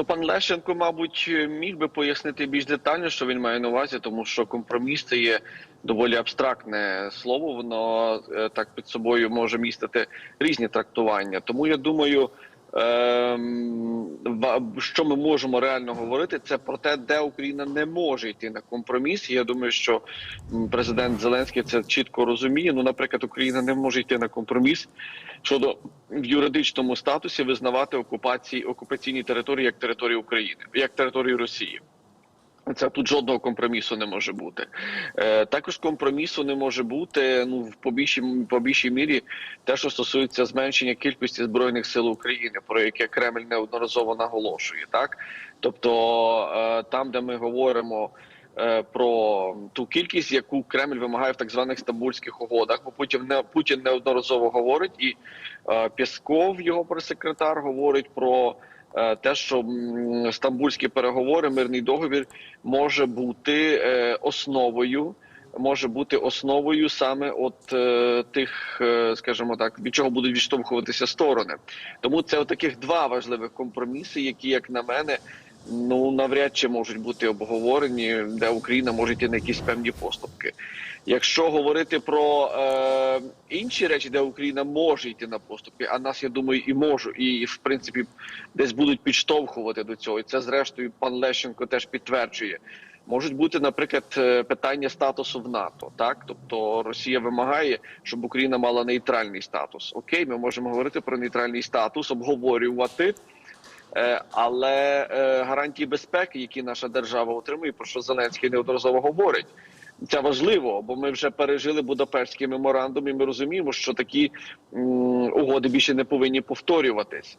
Ну, пан Лещенко, мабуть, міг би пояснити більш детально, що він має на увазі, тому що компроміс це є доволі абстрактне слово. Воно е, так під собою може містити різні трактування. Тому я думаю, що ми можемо реально говорити, це про те, де Україна не може йти на компроміс. Я думаю, що президент Зеленський це чітко розуміє. Ну, наприклад, Україна не може йти на компроміс щодо в юридичному статусі визнавати окупації окупаційні території як території України, як територію Росії. Це тут жодного компромісу не може бути. Е, також компромісу не може бути ну в по більшій, по більшій мірі те, що стосується зменшення кількості збройних сил України, про яке Кремль неодноразово наголошує, так тобто е, там, де ми говоримо. е, Про ту кількість, яку Кремль вимагає в так званих стамбульських угодах, бо Путін не Путін неодноразово говорить, і е, Пєсков, його прес-секретар, говорить про те, що стамбульські переговори, мирний договір може бути е, основою. Може бути основою саме от е, тих, е, скажімо так, від чого будуть відштовхуватися сторони. Тому це таких два важливих компроміси, які, як на мене, ну навряд чи можуть бути обговорені, де Україна може йти на якісь певні поступки. Якщо говорити про е, інші речі, де Україна може йти на поступки, а нас я думаю, і можу, і в принципі десь будуть підштовхувати до цього. І це зрештою пан Лещенко теж підтверджує. Можуть бути, наприклад, е, питання статусу в НАТО, так тобто Росія вимагає, щоб Україна мала нейтральний статус. Окей, ми можемо говорити про нейтральний статус, обговорювати. Е, Але е, гарантії безпеки, які наша держава отримує, про що Зеленський неодноразово говорить, це важливо, бо ми вже пережили Будапештський меморандум, і ми розуміємо, що такі угоди більше не повинні повторюватись.